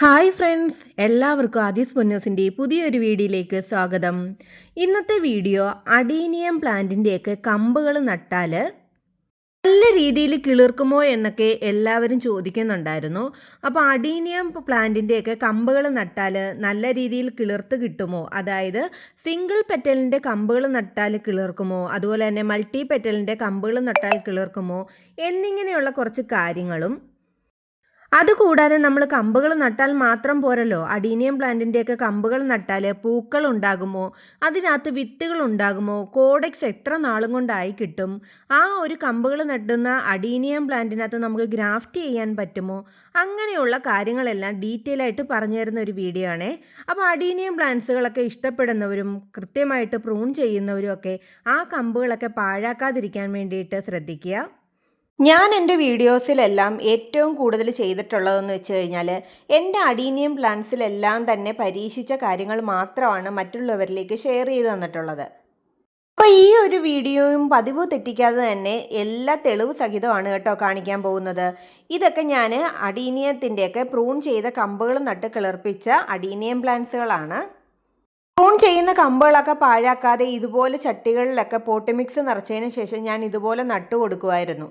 Hi friends എല്ലാവർക്കും ആദീസ് പൊന്നൂസിന്റെ പുതിയൊരു വീഡിയോയിലേക്ക് സ്വാഗതം. ഇന്നത്തെ വീഡിയോ അഡീനിയം പ്ലാന്റിന്റെയൊക്കെ കമ്പുകൾ നട്ടാൽ നല്ല രീതിയിൽ കിളിർക്കുമോ എന്നൊക്കെ എല്ലാവരും ചോദിക്കുന്നുണ്ടായിരുന്നു. അപ്പോൾ അഡീനിയം പ്ലാന്റിന്റെയൊക്കെ കമ്പുകൾ നട്ടാൽ നല്ല രീതിയിൽ കിളിർത്ത് കിട്ടുമോ? അതായത് സിംഗിൾ പെറ്റലിന്റെ കമ്പുകൾ നട്ടാൽ കിളിർക്കുമോ? അതുപോലെ തന്നെ മൾട്ടി പെറ്റലിന്റെ കമ്പുകൾ നട്ടാൽ കിളിർക്കുമോ? എന്നിങ്ങനെയുള്ള കുറച്ച് കാര്യങ്ങളും അതുകൂടാതെ നമ്മൾ കമ്പുകൾ നട്ടാൽ മാത്രം പോരല്ലോ. അഡീനിയം പ്ലാന്റിന്റെയൊക്കെ കമ്പുകൾ നട്ടാൽ പൂക്കൾ ഉണ്ടാകുമോ? അതിനകത്ത് വിത്തുകൾ ഉണ്ടാകുമോ? കോഡെക്സ് എത്ര നാളും കൊണ്ടായി കിട്ടും? ആ ഒരു കമ്പുകൾ നട്ടുന്ന അഡീനിയം പ്ലാന്റിനകത്ത് നമുക്ക് ഗ്രാഫ്റ്റ് ചെയ്യാൻ പറ്റുമോ? അങ്ങനെയുള്ള കാര്യങ്ങളെല്ലാം ഡീറ്റെയിൽ ആയിട്ട് പറഞ്ഞു തരുന്ന ഒരു വീഡിയോ ആണേ. അപ്പോൾ അഡീനിയം പ്ലാന്റ്സുകളൊക്കെ ഇഷ്ടപ്പെടുന്നവരും കൃത്യമായിട്ട് പ്രൂൺ ചെയ്യുന്നവരും ഒക്കെ ആ കമ്പുകളൊക്കെ പാഴാക്കാതിരിക്കാൻ വേണ്ടിയിട്ട് ശ്രദ്ധിക്കുക. ഞാൻ എന്റെ വീഡിയോസിലെല്ലാം ഏറ്റവും കൂടുതൽ ചെയ്തിട്ടുള്ളതെന്ന് വെച്ച് കഴിഞ്ഞാൽ എന്റെ അഡീനിയം പ്ലാന്റ്സിലെല്ലാം തന്നെ പരീക്ഷിച്ച കാര്യങ്ങൾ മാത്രമാണ് മറ്റുള്ളവരിലേക്ക് ഷെയർ ചെയ്ത് തന്നിട്ടുള്ളത്. അപ്പോൾ ഈ ഒരു വീഡിയോയും പതിവ് തെറ്റിക്കാതെ തന്നെ എല്ലാ തെളിവ് സഹിതമാണ് കേട്ടോ കാണിക്കാൻ പോകുന്നത്. ഇതൊക്കെ ഞാൻ അഡീനിയത്തിന്റെയൊക്കെ പ്രൂൺ ചെയ്ത കമ്പുകൾ നട്ട് കിളർപ്പിച്ച അഡീനിയം പ്ലാന്റ്സുകളാണ് പ്രൂൺ ചെയ്യുന്ന കമ്പുകളൊക്കെ പാഴാക്കാതെ ഇതുപോലെ ചട്ടികളിലൊക്കെ പോട്ടിമിക്സ് നിറച്ചതിന് ശേഷം ഞാൻ ഇതുപോലെ നട്ടു കൊടുക്കുമായിരുന്നു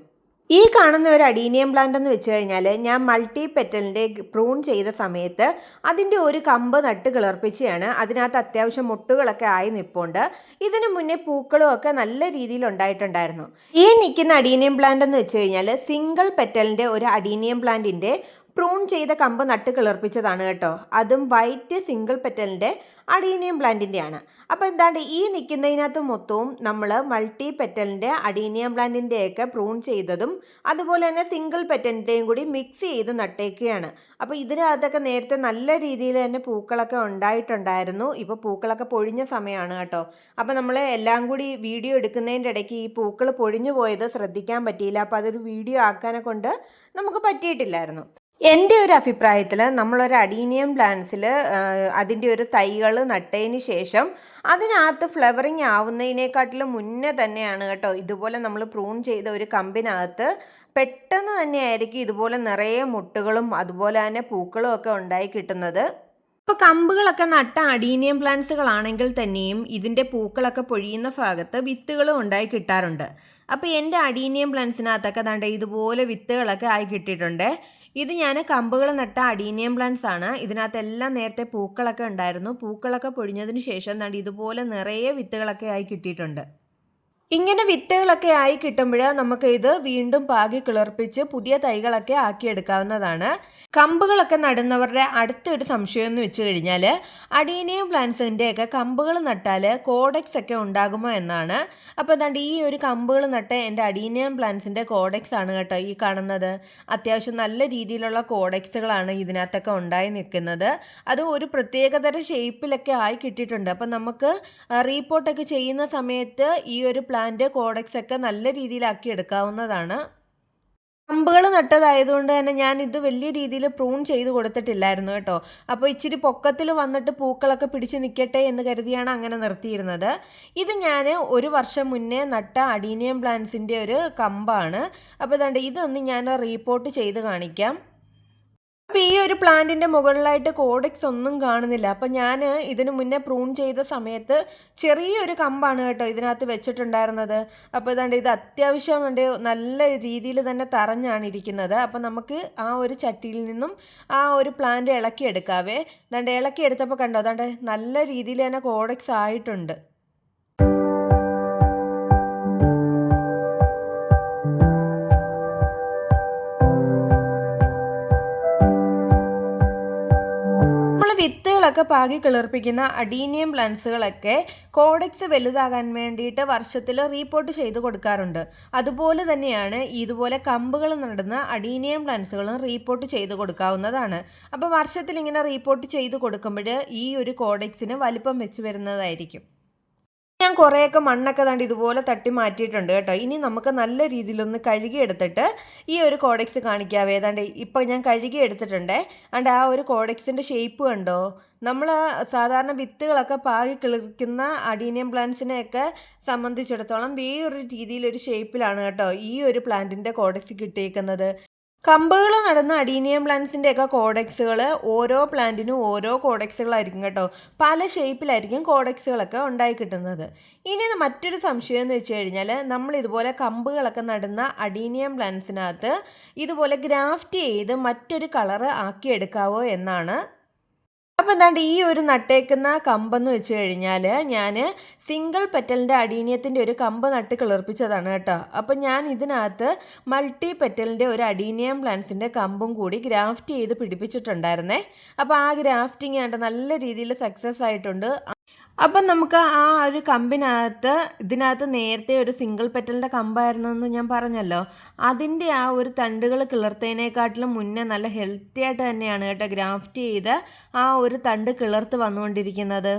ഈ കാണുന്ന ഒരു അഡീനിയം പ്ലാന്റ് എന്ന് വെച്ച് കഴിഞ്ഞാൽ ഞാൻ മൾട്ടി പെറ്റലിന്റെ പ്രൂൺ ചെയ്ത സമയത്ത് അതിന്റെ ഒരു കമ്പ് നട്ട് കിളർപ്പിച്ചാണ് അതിനകത്ത് അത്യാവശ്യം മുട്ടുകളൊക്കെ ആയി നിൽപ്പുണ്ട് ഇതിന് മുന്നേ പൂക്കളും ഒക്കെ നല്ല രീതിയിൽ ഉണ്ടായിട്ടുണ്ടായിരുന്നു. ഈ നിൽക്കുന്ന അഡീനിയം പ്ലാന്റ് എന്ന് വെച്ച് കഴിഞ്ഞാൽ സിംഗിൾ പെറ്റലിന്റെ ഒരു അഡീനിയം പ്ലാന്റിന്റെ പ്രൂൺ ചെയ്ത കമ്പ് നട്ട് കിളർപ്പിച്ചതാണ് കേട്ടോ. അതും വൈറ്റ് സിംഗിൾ പെറ്റലിന്റെ അഡീനിയം പ്ലാന്റിന്റെയാണ് അപ്പോൾ എന്താണ്ട് ഈ നിൽക്കുന്നതിനകത്ത് മൊത്തവും നമ്മൾ മൾട്ടി പെറ്റലിന്റെ അഡീനിയം പ്ലാന്റിന്റെയൊക്കെ പ്രൂൺ ചെയ്തതും അതുപോലെ തന്നെ സിംഗിൾ പെറ്റലിന്റെയും കൂടി മിക്സ് ചെയ്ത് നട്ടേക്കുകയാണ്. അപ്പോൾ ഇതിനകത്തൊക്കെ നേരത്തെ നല്ല രീതിയിൽ തന്നെ പൂക്കളൊക്കെ ഉണ്ടായിട്ടുണ്ടായിരുന്നു. ഇപ്പോൾ പൂക്കളൊക്കെ പൊഴിഞ്ഞ സമയമാണ് കേട്ടോ. അപ്പോൾ നമ്മൾ എല്ലാം കൂടി വീഡിയോ എടുക്കുന്നതിന്റെ ഇടയ്ക്ക് ഈ പൂക്കൾ പൊഴിഞ്ഞു പോയത് ശ്രദ്ധിക്കാൻ പറ്റിയില്ല. അപ്പോൾ അതൊരു വീഡിയോ ആക്കാനെ കൊണ്ട് നമുക്ക് പറ്റിയിട്ടില്ലായിരുന്നു. എന്റെ ഒരു അഭിപ്രായത്തിൽ നമ്മളൊരു അഡീനിയം പ്ലാന്റ്സിൽ അതിന്റെ ഒരു തൈകൾ നട്ടതിന് ശേഷം അതിനകത്ത് ഫ്ലവറിങ് ആവുന്നതിനേക്കാട്ടിലും മുന്നേ തന്നെയാണ് കേട്ടോ ഇതുപോലെ നമ്മൾ പ്രൂൺ ചെയ്ത ഒരു കമ്പിനകത്ത് പെട്ടെന്ന് തന്നെയായിരിക്കും ഇതുപോലെ നിറയെ മുട്ടുകളും അതുപോലെ തന്നെ പൂക്കളും ഒക്കെ ഉണ്ടായി കിട്ടുന്നത്. ഇപ്പോൾ കമ്പുകളൊക്കെ നട്ട അഡീനിയം പ്ലാന്റ്സുകളാണെങ്കിൽ തന്നെയും ഇതിന്റെ പൂക്കളൊക്കെ പൊഴിയുന്ന ഭാഗത്ത് വിത്തുകളും ഉണ്ടായി കിട്ടാറുണ്ട്. അപ്പോൾ എന്റെ അഡീനിയം പ്ലാന്റ്സിനകത്തൊക്കെ തണ്ട ഇതുപോലെ വിത്തുകളൊക്കെ ആയി കിട്ടിയിട്ടുണ്ട്. ഇത് ഞാൻ കമ്പുകൾ നട്ട അഡീനിയം പ്ലാന്റ്സ് ആണ്. ഇതിനകത്തെല്ലാം നേരത്തെ പൂക്കളൊക്കെ ഉണ്ടായിരുന്നു. പൂക്കളൊക്കെ പൊഴിഞ്ഞതിന് ശേഷം ഇതുപോലെ നിറയെ വിത്തുകളൊക്കെ ആയി കിട്ടിയിട്ടുണ്ട്. ഇങ്ങനെ വിത്തുകളൊക്കെ ആയി കിട്ടുമ്പോൾ നമുക്ക് ഇത് വീണ്ടും പാകി കിളർപ്പിച്ച് പുതിയ തൈകളൊക്കെ ആക്കിയെടുക്കാവുന്നതാണ്. കമ്പുകളൊക്കെ നടുന്നവരുടെ അടുത്തൊരു സംശയം എന്ന് വെച്ച് കഴിഞ്ഞാൽ അഡീനിയം പ്ലാന്റ്സിന്റെയൊക്കെ കമ്പുകൾ നട്ടാൽ കോഡെക്സ് ഒക്കെ ഉണ്ടാകുമോ എന്നാണ്. അപ്പോൾ എന്താണ്ട് ഈ ഒരു കമ്പുകൾ നട്ട് എന്റെ അഡീനിയം പ്ലാന്റ്സിന്റെ കോഡെക്സ് ആണ് കേട്ടോ ഈ കാണുന്നത്. അത്യാവശ്യം നല്ല രീതിയിലുള്ള കോഡെക്സുകളാണ് ഇതിനകത്തൊക്കെ ഉണ്ടായി നിൽക്കുന്നത്. അത് ഒരു പ്രത്യേകതര ഷേപ്പിലൊക്കെ ആയി കിട്ടിയിട്ടുണ്ട്. അപ്പോൾ നമുക്ക് റീപോർട്ടൊക്കെ ചെയ്യുന്ന സമയത്ത് ഈ ഒരു പ്ലാന്റ് കോഡക്സ് ഒക്കെ നല്ല രീതിയിലാക്കി എടുക്കാവുന്നതാണ്. കമ്പുകൾ നട്ടതായതുകൊണ്ട് തന്നെ ഞാൻ ഇത് വലിയ രീതിയിൽ പ്രൂൺ ചെയ്ത് കൊടുത്തിട്ടില്ലായിരുന്നു കേട്ടോ. അപ്പോൾ ഇച്ചിരി പൊക്കത്തിൽ വന്നിട്ട് പൂക്കളൊക്കെ പിടിച്ച് നിൽക്കട്ടെ എന്ന് കരുതിയാണ് അങ്ങനെ നിർത്തിയിരുന്നത്. ഇത് ഞാൻ ഒരു വർഷം മുന്നേ നട്ട അഡീനിയം പ്ലാന്റ്സിന്റെ ഒരു കമ്പാണ്. അപ്പോൾ ഇതാണ്ട് ഇതൊന്ന് ഞാൻ റീപോർട്ട് ചെയ്ത് കാണിക്കാം. അപ്പോൾ ഈ ഒരു പ്ലാന്റിന്റെ മുകളിലായിട്ട് കോഡെക്സ് ഒന്നും കാണുന്നില്ല. അപ്പോൾ ഞാൻ ഇതിനു മുന്നേ പ്രൂൺ ചെയ്ത സമയത്ത് ചെറിയൊരു കമ്പാണ് കേട്ടോ ഇതിനകത്ത് വെച്ചിട്ടുണ്ടായിരുന്നത്. അപ്പോൾ ഇതാണ്ട് ഇത് അത്യാവശ്യം കണ്ട് നല്ല രീതിയിൽ തന്നെ തറഞ്ഞാണ് ഇരിക്കുന്നത്. അപ്പോൾ നമുക്ക് ആ ഒരു ചട്ടിയിൽ നിന്നും ആ ഒരു പ്ലാന്റ് ഇളക്കി എടുക്കാവേ ഇളക്കിയെടുക്കാവേ. ഇളക്കി എടുത്തപ്പോൾ കണ്ടോ അതാണ്ട് നല്ല രീതിയിൽ തന്നെ കോഡെക്സ് ആയിട്ടുണ്ട്. വിത്തുകളൊക്കെ പാകി കിളിർപ്പിക്കുന്ന അഡീനിയം പ്ലാന്റ്സുകളൊക്കെ കോഡക്സ് വലുതാകാൻ വേണ്ടിയിട്ട് വർഷത്തിൽ റീപോർട്ട് ചെയ്ത് കൊടുക്കാറുണ്ട്. അതുപോലെ തന്നെയാണ് ഇതുപോലെ കമ്പുകൾ നടുന്ന അഡീനിയം പ്ലാന്റ്സുകളും റീപോർട്ട് ചെയ്ത് കൊടുക്കാവുന്നതാണ്. അപ്പോൾ വർഷത്തിൽ ഇങ്ങനെ റീപോർട്ട് ചെയ്ത് കൊടുക്കുമ്പോൾ ഈ ഒരു കോഡക്സിന് വലിപ്പം വെച്ച് വരുന്നതായിരിക്കും. കുറേയൊക്കെ മണ്ണൊക്കെ തണ്ട് ഇതുപോലെ തട്ടി മാറ്റിയിട്ടുണ്ട് കേട്ടോ. ഇനി നമുക്ക് നല്ല രീതിയിലൊന്ന് കഴുകി എടുത്തിട്ട് ഈ ഒരു കോഡെക്സ് കാണിക്കാവേ. ഏതാണ്ട് ഇപ്പോൾ ഞാൻ കഴുകി എടുത്തിട്ടുണ്ട് അണ്ട് ആ ഒരു കോഡെക്സിന്റെ ഷേപ്പ് കണ്ടോ? നമ്മൾ സാധാരണ വിത്തുകളൊക്കെ പാകി കിളിക്കുന്ന അഡീനിയം പ്ലാന്റ്സിനെയൊക്കെ സംബന്ധിച്ചിടത്തോളം വേറൊരു രീതിയിലൊരു ഷേപ്പിലാണ് കേട്ടോ ഈ ഒരു പ്ലാന്റിന്റെ കോഡെക്സ് കിട്ടിയേക്കുന്നത്. കമ്പുകൾ നടന്ന അഡീനിയം പ്ലാന്റ്സിന്റെ ഒക്കെ കോഡക്സുകൾ ഓരോ പ്ലാന്റിനും ഓരോ കോഡക്സുകളായിരിക്കും കേട്ടോ. പല ഷേപ്പിലായിരിക്കും കോഡക്സുകളൊക്കെ ഉണ്ടായി കിട്ടുന്നത്. ഇനി മറ്റൊരു സംശയം എന്ന് വെച്ച് കഴിഞ്ഞാൽ നമ്മൾ ഇതുപോലെ കമ്പുകളൊക്കെ നടുന്ന അഡീനിയം പ്ലാന്റ്സിനകത്ത് ഇതുപോലെ ഗ്രാഫ്റ്റ് ചെയ്ത് മറ്റൊരു കളറ് ആക്കിയെടുക്കാവോ എന്നാണ് അപ്പോൾ എന്താണ്ട് ഈ ഒരു നട്ടേക്കുന്ന കമ്പെന്ന് വെച്ച് കഴിഞ്ഞാൽ ഞാൻ സിംഗിൾ പെറ്റലിന്റെ അടീനിയത്തിന്റെ ഒരു കമ്പ് നട്ട് കിളിർപ്പിച്ചതാണ് കേട്ടോ. അപ്പം ഞാൻ ഇതിനകത്ത് മൾട്ടി പെറ്റലിന്റെ ഒരു അടീനിയം പ്ലാന്റ്സിന്റെ കമ്പും കൂടി ഗ്രാഫ്റ്റ് ചെയ്ത് പിടിപ്പിച്ചിട്ടുണ്ടായിരുന്നേ. അപ്പോൾ ആ ഗ്രാഫ്റ്റിംഗ് ആണ്ട് നല്ല രീതിയിൽ സക്സസ് ആയിട്ടുണ്ട്. അപ്പം നമുക്ക് ആ ഒരു കമ്പിനകത്ത് ഇതിനകത്ത് നേരത്തെ ഒരു സിംഗിൾ പെറ്റലിന്റെ കമ്പായിരുന്നു എന്ന് ഞാൻ പറഞ്ഞല്ലോ. അതിന്റെ ആ ഒരു തണ്ടുകൾ കിളർത്തതിനേക്കാട്ടിലും മുന്നേ നല്ല ഹെൽത്തി ആയിട്ട് തന്നെയാണ് കേട്ടോ ഗ്രാഫ്റ്റ് ചെയ്ത് ആ ഒരു തണ്ട് കിളർത്ത് വന്നുകൊണ്ടിരിക്കുന്നത്.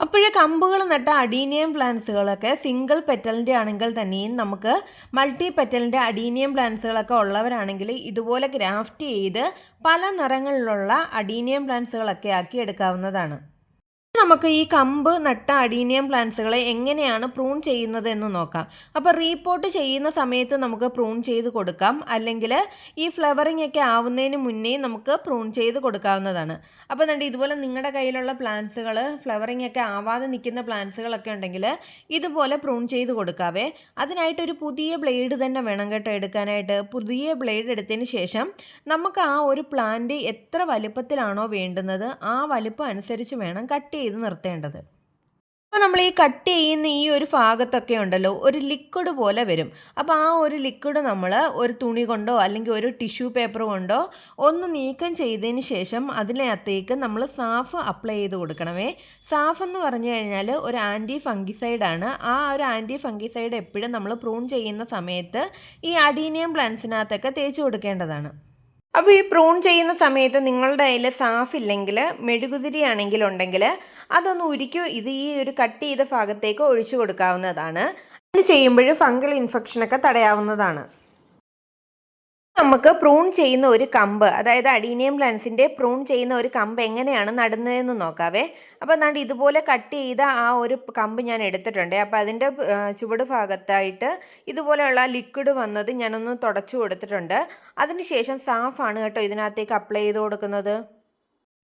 അപ്പോഴേ കമ്പുകൾ നട്ട അഡീനിയം പ്ലാന്റ്സുകളൊക്കെ സിംഗിൾ പെറ്റലിന്റെ ആണെങ്കിൽ തന്നെയും നമുക്ക് മൾട്ടി പെറ്റലിന്റെ അഡീനിയം പ്ലാന്റ്സുകളൊക്കെ ഉള്ളവരാണെങ്കിൽ ഇതുപോലെ ഗ്രാഫ്റ്റ് ചെയ്ത് പല നിറങ്ങളിലുള്ള അഡീനിയം പ്ലാന്റ്സുകളൊക്കെ ആക്കി എടുക്കാവുന്നതാണ്. നമുക്ക് ഈ കമ്പ് നട്ട അഡീനിയം പ്ലാന്റ്സുകളെ എങ്ങനെയാണ് പ്രൂൺ ചെയ്യുന്നത് എന്ന് നോക്കാം. അപ്പോൾ റീപോർട്ട് ചെയ്യുന്ന സമയത്ത് നമുക്ക് പ്രൂൺ ചെയ്ത് കൊടുക്കാം. അല്ലെങ്കിൽ ഈ ഫ്ലവറിംഗ് ഒക്കെ ആവുന്നതിന് മുന്നേ നമുക്ക് പ്രൂൺ ചെയ്ത് കൊടുക്കാവുന്നതാണ്. അപ്പോൾ കണ്ട് ഇതുപോലെ നിങ്ങളുടെ കയ്യിലുള്ള പ്ലാന്റ്സുകൾ ഫ്ലവറിംഗ് ഒക്കെ ആവാതെ നിൽക്കുന്ന പ്ലാന്റ്സുകളൊക്കെ ഉണ്ടെങ്കിൽ ഇതുപോലെ പ്രൂൺ ചെയ്ത് കൊടുക്കാവേ. അതിനായിട്ടൊരു പുതിയ ബ്ലേഡ് തന്നെ വേണം കേട്ടോ എടുക്കാനായിട്ട്. പുതിയ ബ്ലേഡ് എടുത്തതിന് ശേഷം നമുക്ക് ആ ഒരു പ്ലാന്റ് എത്ര വലുപ്പത്തിലാണോ വേണ്ടുന്നത് ആ വലുപ്പം അനുസരിച്ച് വേണം കട്ട് ചെയ്ത് നിർത്തേണ്ടത്. അപ്പോൾ നമ്മൾ ഈ കട്ട് ചെയ്യുന്ന ഈ ഒരു ഭാഗത്തൊക്കെ ഉണ്ടല്ലോ ഒരു ലിക്വിഡ് പോലെ വരും. അപ്പോൾ ആ ഒരു ലിക്വിഡ് നമ്മൾ ഒരു തുണി കൊണ്ടോ അല്ലെങ്കിൽ ഒരു ടിഷ്യൂ പേപ്പർ കൊണ്ടോ ഒന്ന് നീക്കം ചെയ്തതിന് ശേഷം അതിനകത്തേക്ക് നമ്മൾ സാഫ് അപ്ലൈ ചെയ്ത് കൊടുക്കണമേ. സാഫ് എന്ന് പറഞ്ഞു കഴിഞ്ഞാൽ ഒരു ആന്റി ഫംഗിസൈഡാണ് ആ ഒരു ആന്റി ഫംഗിസൈഡ് എപ്പോഴും നമ്മൾ പ്രൂൺ ചെയ്യുന്ന സമയത്ത് ഈ അഡീനിയം പ്ലാന്റ്സിനകത്തൊക്കെ തേച്ച് കൊടുക്കേണ്ടതാണ്. അപ്പോൾ ഈ പ്രൂൺ ചെയ്യുന്ന സമയത്ത് നിങ്ങളുടെ കയ്യിൽ സാഫ് ഇല്ലെങ്കിൽ മെഴുകുതിരി ആണെങ്കിൽ ഉണ്ടെങ്കിൽ അതൊന്ന് ഉരുക്കി ഇത് ഈ ഒരു കട്ട് ചെയ്ത ഭാഗത്തേക്ക് ഒഴിച്ചു കൊടുക്കാവുന്നതാണ്. അങ്ങനെ ചെയ്യുമ്പോൾ ഫംഗൽ ഇൻഫെക്ഷനൊക്കെ തടയാവുന്നതാണ്. നമുക്ക് പ്രൂൺ ചെയ്യുന്ന ഒരു കമ്പ് അതായത് അഡീനിയം പ്ലാന്റ്സിന്റെ പ്രൂൺ ചെയ്യുന്ന ഒരു കമ്പ് എങ്ങനെയാണ് നടുന്നതെന്ന് നോക്കാവേ. അപ്പോൾ എന്നാണ്ട് ഇതുപോലെ കട്ട് ചെയ്ത ആ ഒരു കമ്പ് ഞാൻ എടുത്തിട്ടുണ്ട്. അപ്പോൾ അതിന്റെ ചുവട് ഭാഗത്തായിട്ട് ഇതുപോലെയുള്ള ലിക്വിഡ് വന്നത് ഞാനൊന്ന് തുടച്ചു കൊടുത്തിട്ടുണ്ട്. അതിനുശേഷം സാഫാണ് കേട്ടോ ഇതിനകത്തേക്ക് അപ്ലൈ ചെയ്ത് കൊടുക്കുന്നത്.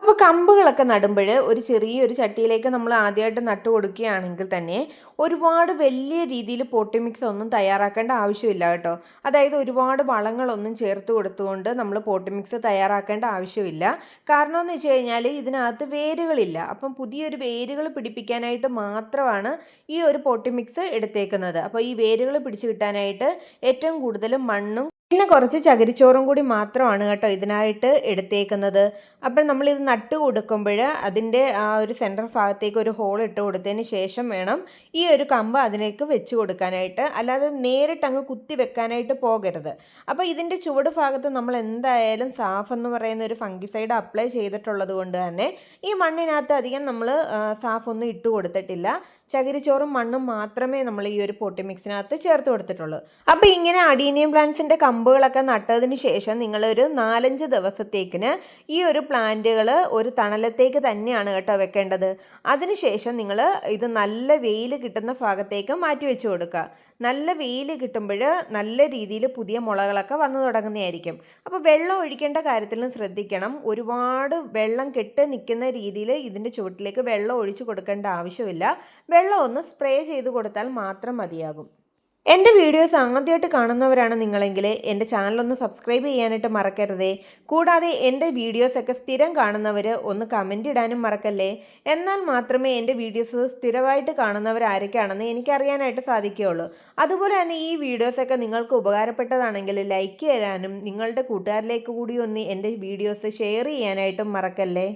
അപ്പോൾ കമ്പുകളൊക്കെ നടുമ്പോൾ ഒരു ചെറിയൊരു ചട്ടിയിലേക്ക് നമ്മൾ ആദ്യമായിട്ട് നട്ടു കൊടുക്കുകയാണെങ്കിൽ തന്നെ ഒരുപാട് വലിയ രീതിയിൽ പോട്ടി മിക്സ് ഒന്നും തയ്യാറാക്കേണ്ട ആവശ്യമില്ല കേട്ടോ. അതായത് ഒരുപാട് വളങ്ങളൊന്നും ചേർത്ത് കൊടുത്തുകൊണ്ട് നമ്മൾ പോട്ടി മിക്സ് തയ്യാറാക്കേണ്ട ആവശ്യമില്ല. കാരണം എന്ന് വെച്ച് കഴിഞ്ഞാൽ ഇതിനകത്ത് വേരുകളില്ല. അപ്പം പുതിയൊരു വേരുകൾ പിടിപ്പിക്കാനായിട്ട് മാത്രമാണ് ഈ ഒരു പോട്ടി മിക്സ് എടുത്തേക്കുന്നത്. അപ്പോൾ ഈ വേരുകൾ പിടിച്ചു കിട്ടാനായിട്ട് ഏറ്റവും കൂടുതൽ മണ്ണും പിന്നെ കുറച്ച് ചകിരിച്ചോറും കൂടി മാത്രമാണ് കേട്ടോ ഇതിനായിട്ട് എടുത്തേക്കുന്നത്. അപ്പോൾ നമ്മളിത് നട്ട് കൊടുക്കുമ്പോൾ അതിന്റെ ആ ഒരു സെന്റർ ഭാഗത്തേക്ക് ഒരു ഹോൾ ഇട്ട് കൊടുത്തതിന് ശേഷം വേണം ഈ ഒരു കമ്പ് അതിലേക്ക് വെച്ച് കൊടുക്കാനായിട്ട്. അല്ലാതെ നേരിട്ട് അങ്ങ് കുത്തി വെക്കാനായിട്ട് പോകരുത്. അപ്പോൾ ഇതിന്റെ ചുവട് ഭാഗത്ത് നമ്മൾ എന്തായാലും സാഫ് എന്ന് പറയുന്ന ഒരു ഫംഗിസൈഡ് അപ്ലൈ ചെയ്തിട്ടുള്ളത് കൊണ്ട് തന്നെ ഈ മണ്ണിനകത്ത് അധികം നമ്മൾ സാഫ് ഒന്നും ഇട്ട് കൊടുത്തിട്ടില്ല. ചകിരിച്ചോറും മണ്ണും മാത്രമേ നമ്മൾ ഈ ഒരു പോട്ടി മിക്സിനകത്ത് ചേർത്ത് കൊടുത്തിട്ടുള്ളൂ. അപ്പോൾ ഇങ്ങനെ അഡീനിയം പ്ലാന്റ്സിന്റെ കമ്പുകളൊക്കെ നട്ടതിന് ശേഷം നിങ്ങളൊരു നാലഞ്ച് ദിവസത്തേക്കിന് ഈ ഒരു പ്ലാന്റുകൾ ഒരു തണലത്തേക്ക് തന്നെയാണ് കേട്ടോ വെക്കേണ്ടത്. അതിനുശേഷം നിങ്ങൾ ഇത് നല്ല വെയിൽ കിട്ടുന്ന ഭാഗത്തേക്ക് മാറ്റി വെച്ച് കൊടുക്കുക. നല്ല വെയിൽ കിട്ടുമ്പോൾ നല്ല രീതിയിൽ പുതിയ മുളകളൊക്കെ വന്നു തുടങ്ങുന്നതായിരിക്കും. അപ്പോൾ വെള്ളം ഒഴിക്കേണ്ട കാര്യത്തിലും ശ്രദ്ധിക്കണം. ഒരുപാട് വെള്ളം കെട്ട് നിൽക്കുന്ന രീതിയിൽ ഇതിന്റെ ചുവട്ടിലേക്ക് വെള്ളം ഒഴിച്ചു കൊടുക്കേണ്ട ആവശ്യമില്ല. വെള്ളം ഒന്ന് സ്പ്രേ ചെയ്ത് കൊടുത്താൽ മാത്രം മതിയാകും. എന്റെ വീഡിയോസ് ആദ്യമായിട്ട് കാണുന്നവരാണ് നിങ്ങളെങ്കിൽ എന്റെ ചാനലൊന്ന് സബ്സ്ക്രൈബ് ചെയ്യാനായിട്ട് മറക്കരുതേ. കൂടാതെ എന്റെ വീഡിയോസൊക്കെ സ്ഥിരം കാണുന്നവർ ഒന്ന് കമന്റ് ഇടാനും മറക്കല്ലേ? എന്നാൽ മാത്രമേ എന്റെ വീഡിയോസ് സ്ഥിരമായിട്ട് കാണുന്നവരാരൊക്കെയാണെന്ന് എനിക്കറിയാനായിട്ട് സാധിക്കുകയുള്ളൂ. അതുപോലെ തന്നെ ഈ വീഡിയോസൊക്കെ നിങ്ങൾക്ക് ഉപകാരപ്പെട്ടതാണെങ്കിൽ ലൈക്ക് തരാനും നിങ്ങളുടെ കൂട്ടുകാരിലേക്ക് കൂടി ഒന്ന് എന്റെ വീഡിയോസ് ഷെയർ ചെയ്യാനായിട്ടും മറക്കല്ലേ?